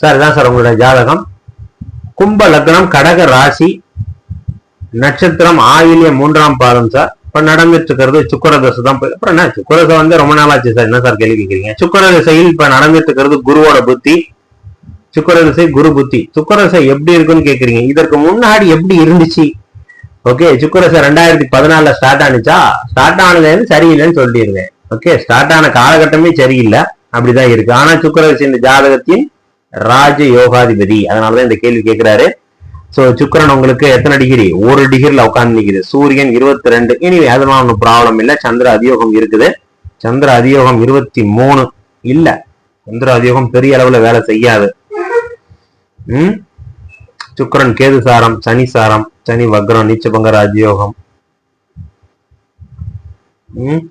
Sir இதான் sir உங்களுடைய ஜாதகம். கும்ப லக்னம் கடக ராசி நட்சத்திரம் ஆயிலிய மூன்றாம் பாதம் சார். இப்ப நடந்துட்டு இருக்கிறது சுக்கர தசை தான் போய் அப்புறம் என்ன சுக்கர தசை வந்து ரொம்ப நாளாச்சு சார். என்ன சார் கேள்வி கேட்குறீங்க? சுக்கர திசையில் இப்ப நடந்துட்டு இருக்கிறது குருவோட புத்தி சுக்கர திசை குரு புத்தி. சுக்கர திசை எப்படி இருக்குன்னு கேக்குறீங்க இதற்கு முன்னாடி எப்படி இருந்துச்சு? ஓகே சுக்கர திசை ரெண்டாயிரத்தி பதினாலுல ஸ்டார்ட் ஆனிச்சா? ஸ்டார்ட் ஆனதுல இருந்து சரியில்லைன்னு சொல்லிடுவேன் ஓகே ஸ்டார்ட் ஆன காலகட்டமே சரியில்லை. அப்படிதான் இருக்கு. ஆனா சுக்கர திசை இந்த ஜாதகத்தின் ராஜ யோகாதிபதி அதனாலதான் இந்த கேள்வி கேட்கிறாரு சோ சுக்கரன் உங்களுக்கு எத்தனை டிகிரி ஒரு டிகிரில உட்கார்ந்து நிக்குது. சூரியன் இருபத்தி ரெண்டு இனி அதெல்லாம் ஒன்றும் ப்ராப்ளம் இல்ல. சந்திர அதியோகம் இருக்குது. சந்திர அதியோகம் இருபத்தி மூணு இல்ல. சந்திர அதியோகம் பெரிய அளவுல வேலை செய்யாது. உம் சுக்கிரன் கேது சாரம் சனி சாரம் சனி வக்ரம் நீச்சபங்க ராஜயோகம் உம்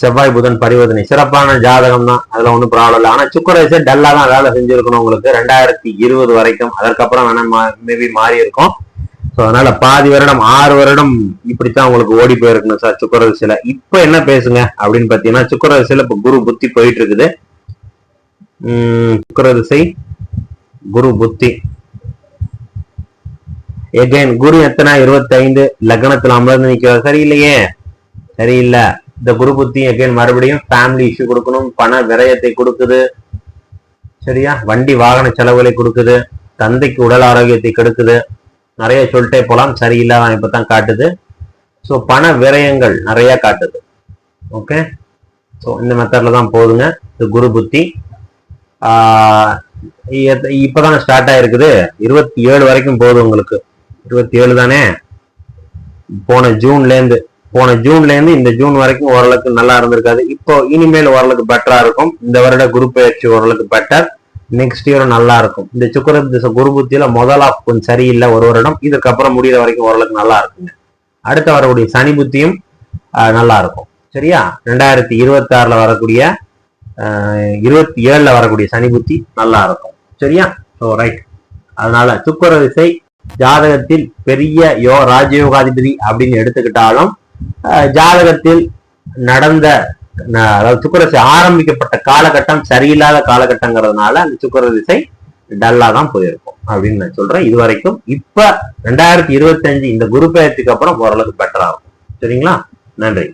செவ்வாய் புதன் பரிவர்த்தனை. சிறப்பான ஜாதகம் தான் அதுல ஒன்றும் ப்ராப்ளம் இல்லை. ஆனா சுக்கரேச டல்லா தான் வேலை செஞ்சிருக்கணும் உங்களுக்கு. ரெண்டாயிரத்தி இருபது வரைக்கும். அதற்கப்புறம் வேணா மேபி மாறி இருக்கும். ஸோ அதனால பாதி வருடம் ஆறு வருடம் இப்படித்தான் உங்களுக்கு ஓடி போயிருக்கணும் சார் சுக்கரதிசையில இப்ப என்ன பேசுங்க அப்படின்னு பாத்தீங்கன்னா சுக்கரதிசையில இப்ப குரு புத்தி போயிட்டு இருக்குது உம் சுக்கரதிசை குரு புத்தி. எகைன் குரு எத்தனை? இருபத்தி ஐந்து லக்னத்துல அமர்ந்து நிக்கிறார். சரியில்லையே. சரியில்லை. இந்த குரு புத்தி எகைன் மறுபடியும் ஃபேமிலி இஷ்யூ கொடுக்கணும் பண விரயத்தை கொடுக்குது. சரியா? வண்டி வாகன செலவுகளை கொடுக்குது. தந்தைக்கு உடல் ஆரோக்கியத்தை கெடுக்குது. நிறைய சொல்லிட்டே போலாம். இப்போ தான் காட்டுது. ஸோ பண விரயங்கள் நிறைய காட்டுது. ஓகே ஸோ இந்த மெத்தடில் தான் போதுங்க. இது குரு புத்தி. இப்போதானே ஸ்டார்ட் ஆயிருக்குது. இருபத்தி ஏழு வரைக்கும் போகுது உங்களுக்கு. இருபத்தி ஏழு தானே? போன ஜூன்லேருந்து போன ஜூன்ல இருந்து இந்த ஜூன் வரைக்கும் ஓரளவுக்கு நல்லா இருந்திருக்காது. இப்போ இனிமேல் ஓரளவுக்கு பெட்டரா இருக்கும். இந்த வருட குரு பயிற்சி ஓரளவுக்கு பெட்டர் நெக்ஸ்ட் இயரும் நல்லா இருக்கும். இந்த சுக்கர திசை குரு புத்தியில முதல் ஆஃப் கொஞ்சம் சரியில்லை ஒரு வருடம். இதுக்கப்புறம் முடியிற வரைக்கும் ஓரளவுக்கு நல்லா இருக்குங்க. அடுத்து வரக்கூடிய சனி புத்தியும் நல்லா இருக்கும். சரியா? ரெண்டாயிரத்தி இருபத்தி ஆறுல வரக்கூடிய இருபத்தி ஏழுல வரக்கூடிய சனி புத்தி நல்லா இருக்கும். சரியா? ஸோ ரைட் அதனால சுக்கர திசை ஜாதகத்தில் பெரிய யோ ராஜயோகாதிபதி அப்படின்னு எடுத்துக்கிட்டாலும் ஜாதகத்தில் நடந்த அதாவது சுக்கர ஆரம்பிக்கப்பட்ட காலகட்டம் சரியில்லாத காலகட்டங்கிறதுனால அந்த சுக்கர திசை டல்லா தான் போயிருக்கும் அப்படின்னு நான் சொல்றேன். இது வரைக்கும் இப்ப ரெண்டாயிரத்தி இருபத்தி அஞ்சு இந்த குரு பெயர்ச்சிக்கு அப்புறம் ஓரளவுக்கு பெட்டரா இருக்கும். சரிங்களா? நன்றி.